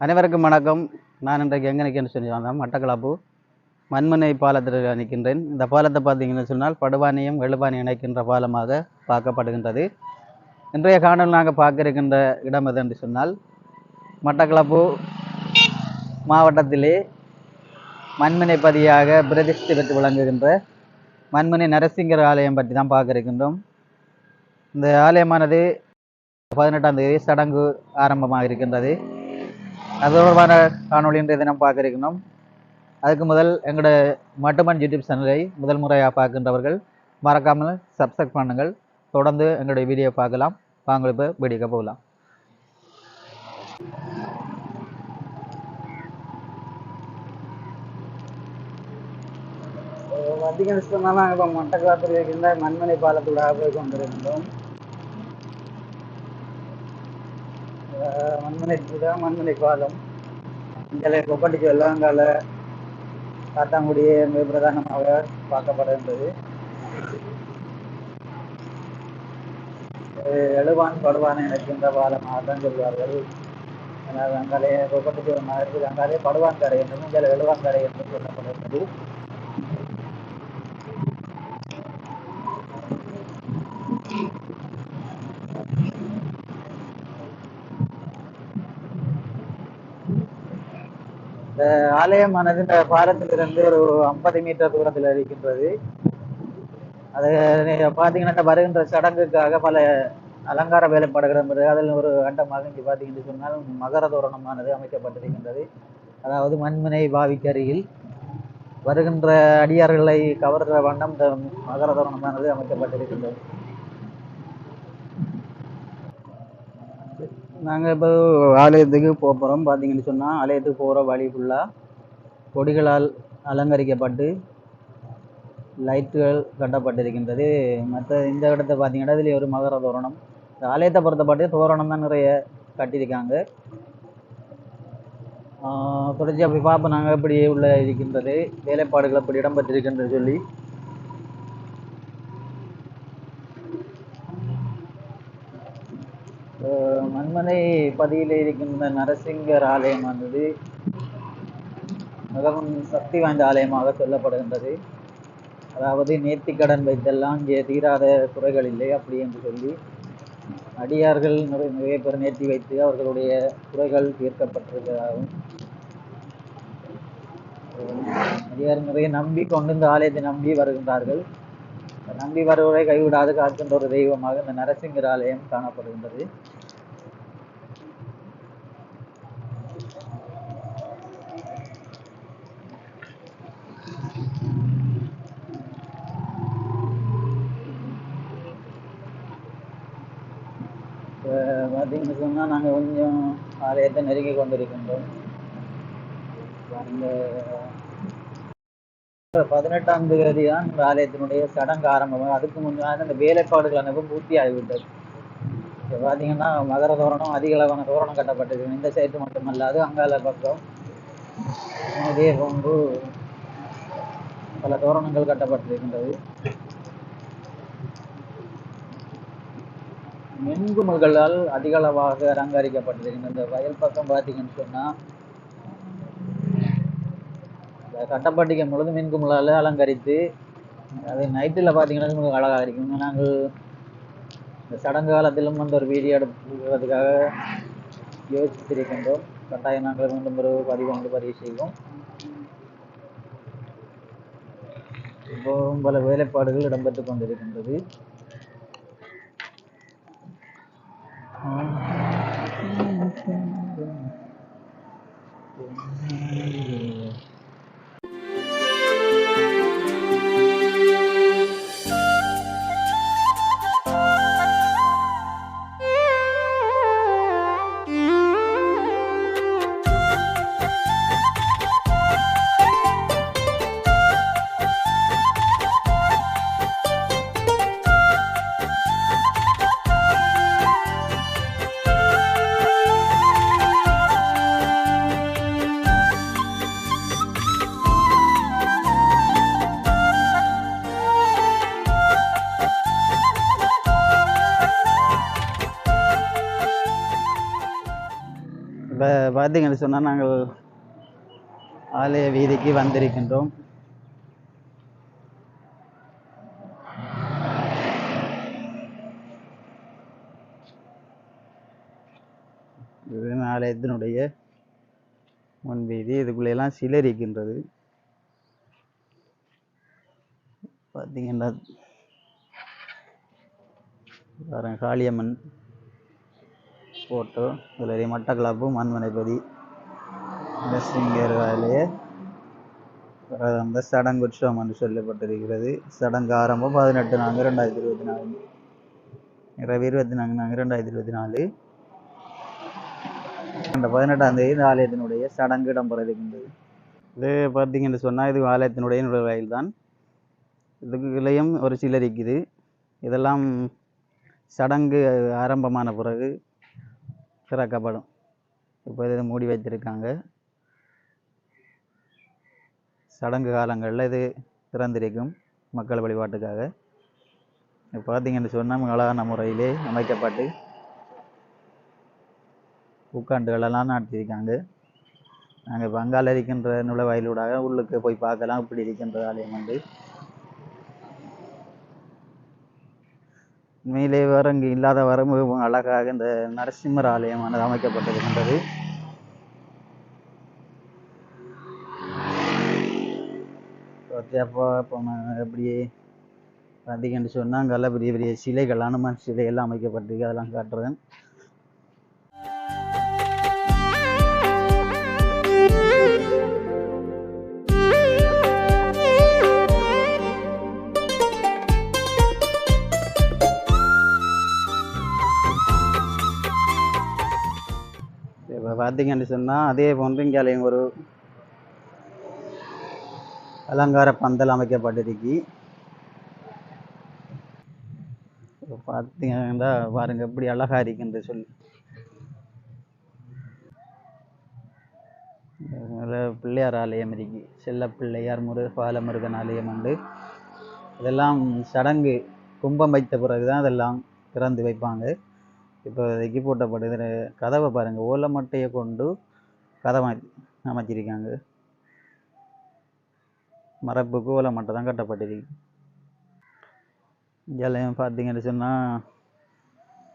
அனைவருக்கும் வணக்கம். நான் இன்றைக்கு எங்கே நிற்கிறேன்னு சொல்லி வந்தேன். மட்டக்களப்பு மண்மனை பாலத்தில் நிற்கின்றேன் இந்த பாலத்தை பார்த்தீங்கன்னு சொன்னால் படுவானியும் வெளுவானி இணைக்கின்ற பாலமாக பார்க்கப்படுகின்றது. இன்றைய காணொலி நாங்கள் பார்க்க இருக்கின்ற இடம் எது என்று சொன்னால் மட்டக்களப்பு மாவட்டத்திலே மண்மனை பதியாக பிரதிஷ்டை பெற்று விளங்குகின்ற மண்மனை நரசிங்கர் ஆலயம் பற்றி தான் பார்க்க இருக்கின்றோம் இந்த ஆலயமானது பதினெட்டாம் தேதி சடங்கு ஆரம்பமாக இருக்கின்றது அது தொடர்பான காணொளி இன்றைய தினம் பார்க்க இருக்கணும் அதுக்கு முதல் எங்களோட மட்டுமன் யூடியூப் சேனலை முதல் முறையாக பார்க்கின்றவர்கள் மறக்காமல் சப்ஸ்கிரைப் பண்ணுங்கள். தொடர்ந்து எங்களுடைய வீடியோ பார்க்கலாம். வாங்க இப்போ வீடியோக்கு போகலாம். பார்த்தீங்கன்னு சொன்னால் நாங்கள் இப்போ மட்டக்களத்தில் இருக்கின்ற மண்மனை பாலத்தூடாக போய் கொண்டிருந்தோம் மண்மனை இதுதான் மண்மனை பாலம். இங்கே கொப்பட்டிக்கு வெள்ளாங்கால காத்தாங்குடி மிக பிரதானமாக பார்க்கப்படுகின்றது. எழுவான் படுவான் நினைக்கின்ற பாலமாக தான் சொல்வார்கள். ஆனால் அங்காலே கொப்பட்டிக்கு ஒரு மாதிரி அங்காலே படுவான் கரை என்றும் இங்கே எழுவான் கரை என்றும் சொல்லப்படுகின்றது இந்த ஆலயமானது இந்த பாலத்திலிருந்து ஒரு ஐம்பது மீட்டர் தூரத்தில் இருக்கின்றது. அது பார்த்தீங்கன்னா வருகின்ற சடங்குக்காக பல அலங்கார வேலைப்பாடுகள் அதில் ஒரு அண்டமாக இங்கே பார்த்தீங்கன்னு சொன்னால் மகர தோரணமானது அமைக்கப்பட்டிருக்கின்றது. அதாவது மண்மனை பாவிக்கருகில் வருகின்ற அடியார்களை கவர்கிற வண்ணம் இந்த மகர தோரணமானது அமைக்கப்பட்டிருக்கின்றது. நாங்கள் இப்போ ஆலயத்துக்கு போக போகிறோம் பார்த்தீங்கன்னு சொன்னால் ஆலயத்துக்கு போகிற வழி ஃபுல்லாக கொடிகளால் அலங்கரிக்கப்பட்டு லைட்டுகள் கட்டப்பட்டிருக்கின்றது. மற்ற இந்த இடத்த பார்த்தீங்கன்னா இதில் ஒரு மகர தோரணம். இந்த ஆலயத்தை பொறுத்தப்பட்டு தோரணம் தான் நிறைய கட்டியிருக்காங்க. தொடர்ச்சி அப்படி பார்ப்போம். நாங்கள் எப்படி உள்ள இருக்கின்றது வேலைப்பாடுகள் அப்படி இடம்பெற்றிருக்கின்றது சொல்லி. மண்மனை பதியில் இருக்கின்ற நரசிங்கர் ஆலயம் வந்தது மிகவும் சக்தி வாய்ந்த ஆலயமாக சொல்லப்படுகின்றது. அதாவது நேர்த்திக்கடன் வைத்தெல்லாம் இங்கே தீராத குறைகள் இல்லை அப்படி என்று சொல்லி அடியார்கள் நிறைய நிறைய பேர் நேர்த்தி வைத்து அவர்களுடைய குறைகள் தீர்க்கப்பட்டிருக்கிறதாகவும் அடியார் நிறைய நம்பி கொண்டு இந்த ஆலயத்தை நம்பி வருகின்றார்கள். நம்பி வருவதை கைவிடாது காக்கின்ற ஒரு தெய்வமாக இந்த நரசிங்கர் ஆலயம் காணப்படுகின்றது இப்போ பார்த்தீங்கன்னு சொன்னால் நாங்கள் கொஞ்சம் ஆலயத்தை நெருங்கி கொண்டிருக்கின்றோம். அந்த பதினெட்டாம் தேதி தான் இந்த ஆலயத்தினுடைய சடங்கு ஆரம்பம் அதுக்கு முன்னாடி அந்த வேலைப்பாடுகள் அனைத்தும் பூர்த்தி ஆகிவிட்டது. இப்போ பார்த்தீங்கன்னா மகர தோரணம் அதிக அளவான தோரணம் கட்டப்பட்டிருக்கு இந்த சைடு மட்டுமல்லாது அங்கால பக்கம் இதே போன்று பல தோரணங்கள் கட்டப்பட்டிருக்கின்றது. மின்குமல்களால் அதிக அளவாக அலங்கரிக்கப்பட்டிருக்கின்ற இந்த வயல் பக்கம் பார்த்தீங்கன்னு சொன்னால் இந்த கட்டப்பட்டிக்க முழுதும் மின்குமலால் அலங்கரித்து அது நைட்டில் பார்த்தீங்கன்னா மிக அழகாக இருக்கும். நாங்கள் இந்த சடங்கு காலத்திலும் வந்து ஒரு வீடியோ எடுக்கிறதுக்காக யோசித்திருக்கின்றோம். கட்டாயம் நாங்கள் மீண்டும் ஒரு பதிவு வந்து பதிவு செய்வோம். இப்போவும் பல வேலைப்பாடுகள் இடம்பெற்று கொண்டிருக்கின்றது. பார்த்தீங்கன்னு சொன்னால் நாங்கள் ஆலய வீதிக்கு வந்திருக்கின்றோம். இது ஆலயத்தினுடைய முன் வீதி. இதுக்குள்ள எல்லாம் சிலை இருக்கின்றது பார்த்தீங்கன்னா காளியம்மன். ஃபோட்டோ இதில் மட்டக்களப்பு மண்மனைப்பதி நரசிங்கர் வேலையே. அந்த சடங்கு உற்சவம் என்று சொல்லப்பட்டிருக்கிறது. சடங்கு ஆரம்பம் பதினெட்டு நான்கு ரெண்டாயிரத்தி இருபத்தி நாலு இரவு இருபத்தி நான்கு நான்கு ரெண்டாயிரத்தி இருபத்தி நாலு அந்த பதினெட்டாம் தேதி இந்த ஆலயத்தினுடைய சடங்கு இடம்பெற இருக்கின்றது இது பார்த்தீங்கன்னு சொன்னால் இது ஆலயத்தினுடைய நுழைவாயில் தான் இதுக்குள்ளேயும் ஒரு சிலர் இருக்குது. இதெல்லாம் சடங்கு ஆரம்பமான பிறகு சிறக்கப்படும் இப்போ இதை மூடி வைத்திருக்காங்க. சடங்கு காலங்களில் இது திறந்திருக்கும் மக்கள் வழிபாட்டுக்காக. இப்போ பார்த்தீங்கன்னு சொன்னால் அழகான முறையிலே அமைக்கப்பட்டு உட்காண்டுகளெல்லாம் நடத்தியிருக்காங்க. நாங்கள் இப்போ அங்கால இருக்கின்ற நுழைவாயிலூடாக உள்ளுக்கு போய் பார்க்கலாம். இப்படி இருக்கின்ற ஆலயம் வந்து மேலே வேற இங்கு இல்லாத வர மிகவும் அழகாக இந்த நரசிம்மர் ஆலயமானது அமைக்கப்பட்டிருக்கின்றது அப்போ இப்போ அப்படியே பார்த்தீங்கன்னு சொன்னால் அங்கெல்லாம் பெரிய பெரிய சிலைகள் அனுமன் சிலையெல்லாம் அமைக்கப்பட்டிருக்கு. அதெல்லாம் காட்டுறேன். பார்த்தீங்கன்னு சொன்னால் அதே போன்று இங்கேயும் ஒரு அலங்கார பந்தல் அமைக்கப்பட்டிருக்கு. பார்த்தீங்கன்னா பாருங்க எப்படி அழகா இருக்குன்னு சொல்லி. பிள்ளையார் ஆலயம் இருக்கு. செல்ல பிள்ளையார் முரு பாலமுருகன் ஆலயம் உண்டு. இதெல்லாம் சடங்கு கும்பம் வைத்த பிறகு தான் அதெல்லாம் திறந்து வைப்பாங்க. இப்போ இப்போதைக்கு பூட்டப்படுது கதவை பாருங்க. ஓலை மட்டையை கொண்டு கதவை அமைச்சிருக்காங்க. மரப்புக்கு ஓலை மட்டை தான் கட்டப்பட்டிருக்கு. ஜலம் பார்த்தீங்கன்னு சொன்னால்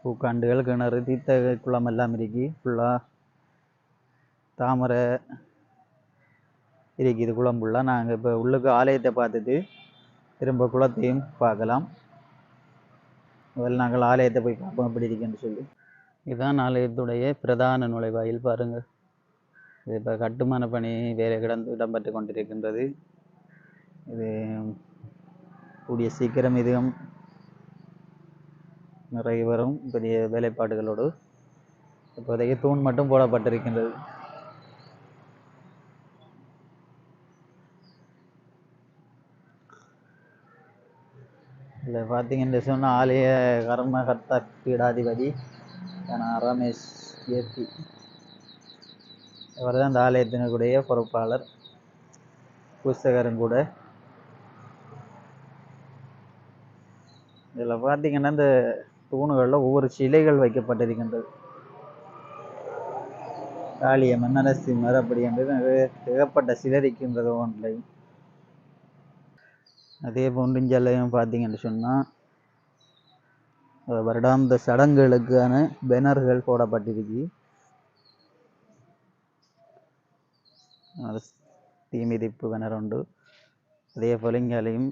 பூக்காண்டுகள் கிணறு தீர்த்த குளம் எல்லாம் இருக்கு. ஃபுல்லாக தாமரை இருக்குது. குளம் ஃபுல்லாக நாங்கள் இப்போ உள்ளுக்கு ஆலயத்தை பார்த்துட்டு திரும்ப குளத்தையும் பார்க்கலாம். முதல்ல நாங்கள் ஆலயத்தை போய் பார்ப்போம் எப்படி இருக்குன்னு சொல்லி. இதுதான் ஆலயத்துடைய பிரதான நுழைவாயில் பாருங்கள் இது இப்போ கட்டுமான பணி வேறு கிடந்து இடம்பெற்று கொண்டிருக்கின்றது. இது கூடிய சீக்கிரம் இதுவும் நிறைய வரும் பெரிய வேலைப்பாடுகளோடு. இப்போதைக்கு தூண் மட்டும் போடப்பட்டிருக்கின்றது. இதில் பார்த்தீங்கன்னு சொன்னால் ஆலய கர்மகர்த்தா பீடாதிபதி ரமேஷ் கீர்த்தி இவர் தான் இந்த ஆலயத்தினுடைய பொறுப்பாளர் புஸ்தகரும் கூட இதில் பார்த்தீங்கன்னா இந்த தூணுகளில் ஒவ்வொரு சிலைகள் வைக்கப்பட்டிருக்கின்றது. காளிய மன்னரசி அப்படி என்று ஏகப்பட்ட சிலரிக்கின்றது ஒன்றையும் அதே போன்று இங்கெல்லாம் பார்த்தீங்கன்னு சொன்னால் வருடாந்த சடங்குகளுக்கான பேனர்கள் போடப்பட்டிருக்கு. தீ மிதிப்பு பேனர் உண்டு. அதே போல் இங்கேயும்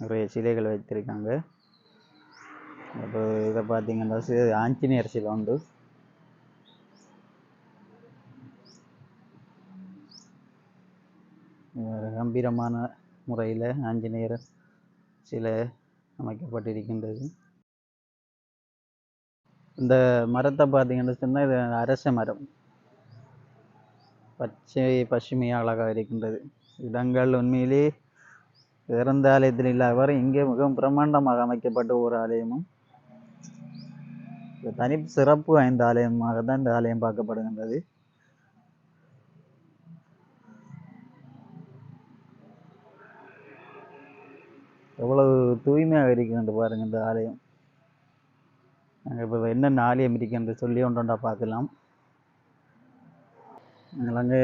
நிறைய சிலைகள் வைத்திருக்காங்க. அப்போ இதை பார்த்தீங்கன்னா ஆஞ்சநேயர் சிலை உண்டு. கம்பீரமான முறையில் ஆஞ்சநேயர் சிலை அமைக்கப்பட்டிருக்கின்றது. இந்த மரத்தை பார்த்தீங்கன்னு சொன்னால் இது அரச மரம். பச்சை பசுமையாக அழகாக இருக்கின்றது. இடங்கள் உண்மையிலே இறந்த ஆலயத்தில் இல்லாதவாறு இங்கே மிகவும் பிரம்மாண்டமாக அமைக்கப்பட்ட ஒரு ஆலயமும் தனி சிறப்பு வாய்ந்த ஆலயமாக தான் இந்த ஆலயம் பார்க்கப்படுகின்றது. எவ்வளவு தூய்மையாக இருக்கின்றது பாருங்க இந்த ஆலயம். நாங்கள் இப்போ என்னென்ன ஆலயம் இருக்கின்றது சொல்லி ஒன்றொண்டா பார்க்கலாம். நாங்கள் அங்கே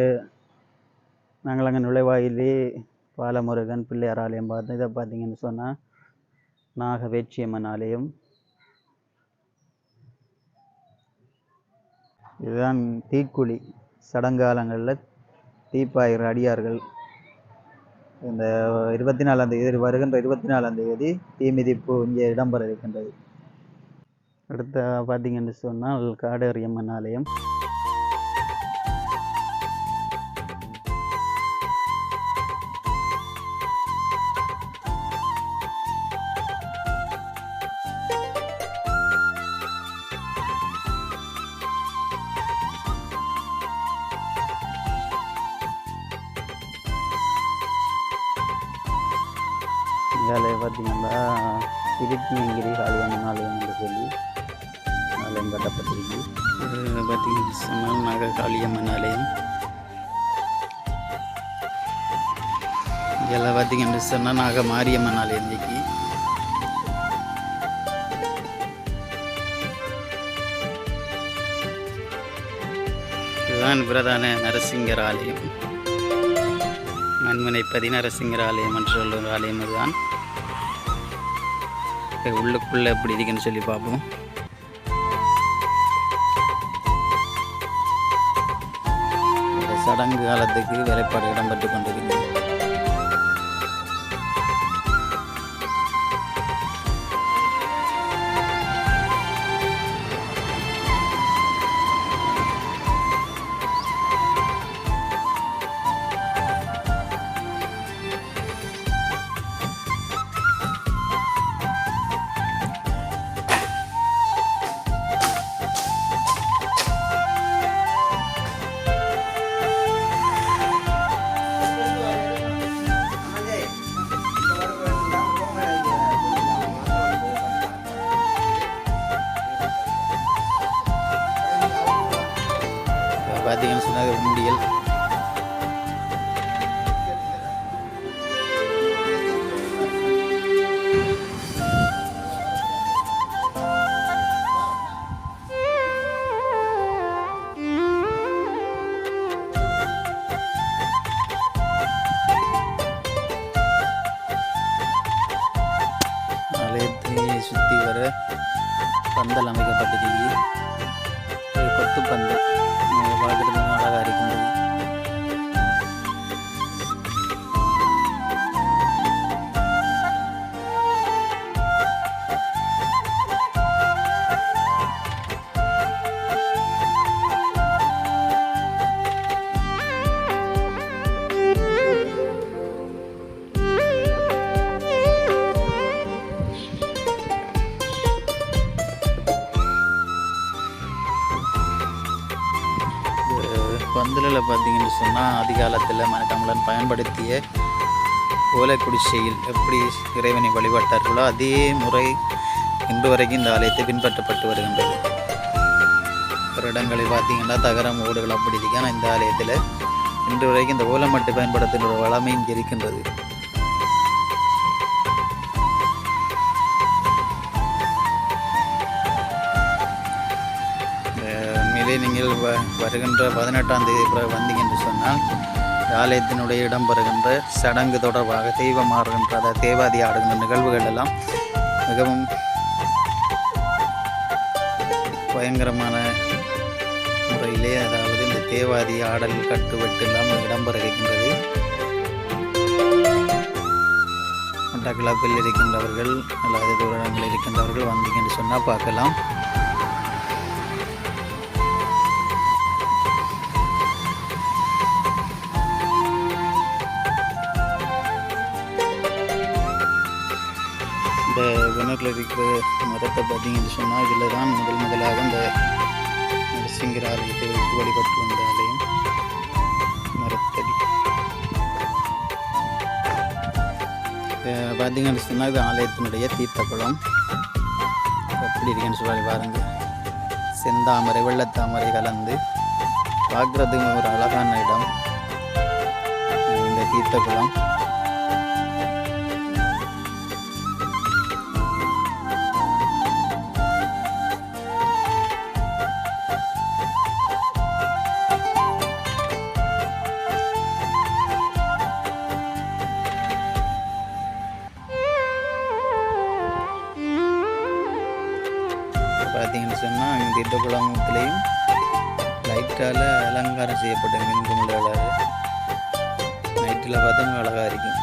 நாங்கள் அங்கே நுழைவாயிலே பாலமுருகன் பிள்ளையார் ஆலயம் பார்த்தோம் இதை பார்த்தீங்கன்னு சொன்னால் நாகவேட்சியம்மன் ஆலயம். இதுதான் தீக்குழி. சடங்காலங்களில் தீப்பாயிற அடியார்கள் இந்த இருபத்தி நாலாம் தேதி வருகின்ற இருபத்தி நாலாம் தேதி தீ மிதிப்பு இங்கே இடம்பெற இருக்கின்றது. அடுத்த பார்த்தீங்கன்னு சொன்னால் காடேரியம்மன் ஆலயம். ஆலயம் கட்டப்பட்டிருக்கு. இது பார்த்தீங்கன்னு சொன்னால் ஆலயம். இதெல்லாம் பார்த்தீங்கன்னு சொன்னால் நாக மாரியம்மன் ஆலயம் இன்னைக்கு. இதுதான் பிரதான நரசிங்கர் ஆலயம். மண்முனைப்பதி நரசிங்கர் ஆலயம் என்று சொல்லுற ஆலயம் இதுதான். உள்ளுக்குள்ளே எப்படி இருக்குன்னு சொல்லி பார்ப்போம். சடங்கு காலத்துக்கு வேலைப்பாடு இடம்பெற்று கொண்டிருக்கிறது. அது உண்டியல் ஆலயத்தை சுற்றி வர பந்தல் அமைக்கப்பட்டிருக்கு சொன்னால் அதிகாலத்தில் மனக்கமலன் பயன்படுத்திய ஓலைக்குடிசையில் எப்படி இறைவனை வழிபட்டார்களோ அதே முறை இன்று வரைக்கும் இந்த ஆலயத்தை பின்பற்றப்பட்டு வருகின்றது. ஒரு இடங்களில் பார்த்தீங்கன்னா தகரம் ஓடுகள் அப்படி இருக்கான இந்த ஆலயத்தில் இன்று வரைக்கும் இந்த ஓலை மட்டும் பயன்படுத்துகிற வளமையும் இருக்கின்றது. அஹ் நீங்கள் வ வருகின்ற பதினெட்டாம் தேதி பிறகு வந்தீங்க என்று சொன்னால் ஆலயத்தினுடைய ஆலயத்தினுடைய இடம்பெறுகின்ற சடங்கு தொடர்பாக தெய்வம் மாறுகின்ற அதாவது தேவாதி ஆடுகின்ற நிகழ்வுகள் எல்லாம் மிகவும் பயங்கரமான முறையிலே அதாவது இந்த தேவாதி ஆடல் கட்டுவெட்டு எல்லாம் இடம்பெற இருக்கின்றது மட்டக்களப்பில் இருக்கின்றவர்கள் அல்லது தூரங்களில் இருக்கின்றவர்கள் வந்தீங்க என்று சொன்னால் பார்க்கலாம். கிணற்றில் இருக்கிற மரத்தை பார்த்தீங்கன்னு சொன்னால் இதில் தான் முதல் முதலாக இந்த நரசிங்கர் ஆலயத்தை வழிபட்டு வந்த ஆலயம் மரத்தடி பார்த்தீங்கன்னு சொன்னால் இது ஆலயத்தினுடைய தீர்த்தக்குளம் எப்படி இருக்குன்னு சொல்லி பாருங்க. செந்தாமரை வெள்ளத்தாமரை கலந்து பார்க்குறதுக்கு ஒரு அழகான இடம். இந்த தீர்த்தக்குளம் பார்த்தீங்கன்னு சொன்னால் இந்த திட்டக்குளமத்துலேயும் லைட்டால் அலங்காரம் செய்யப்பட்ட மின்குமிழ் விளையாடு நைட்டில் பார்த்தா அழகாக இருக்கும்.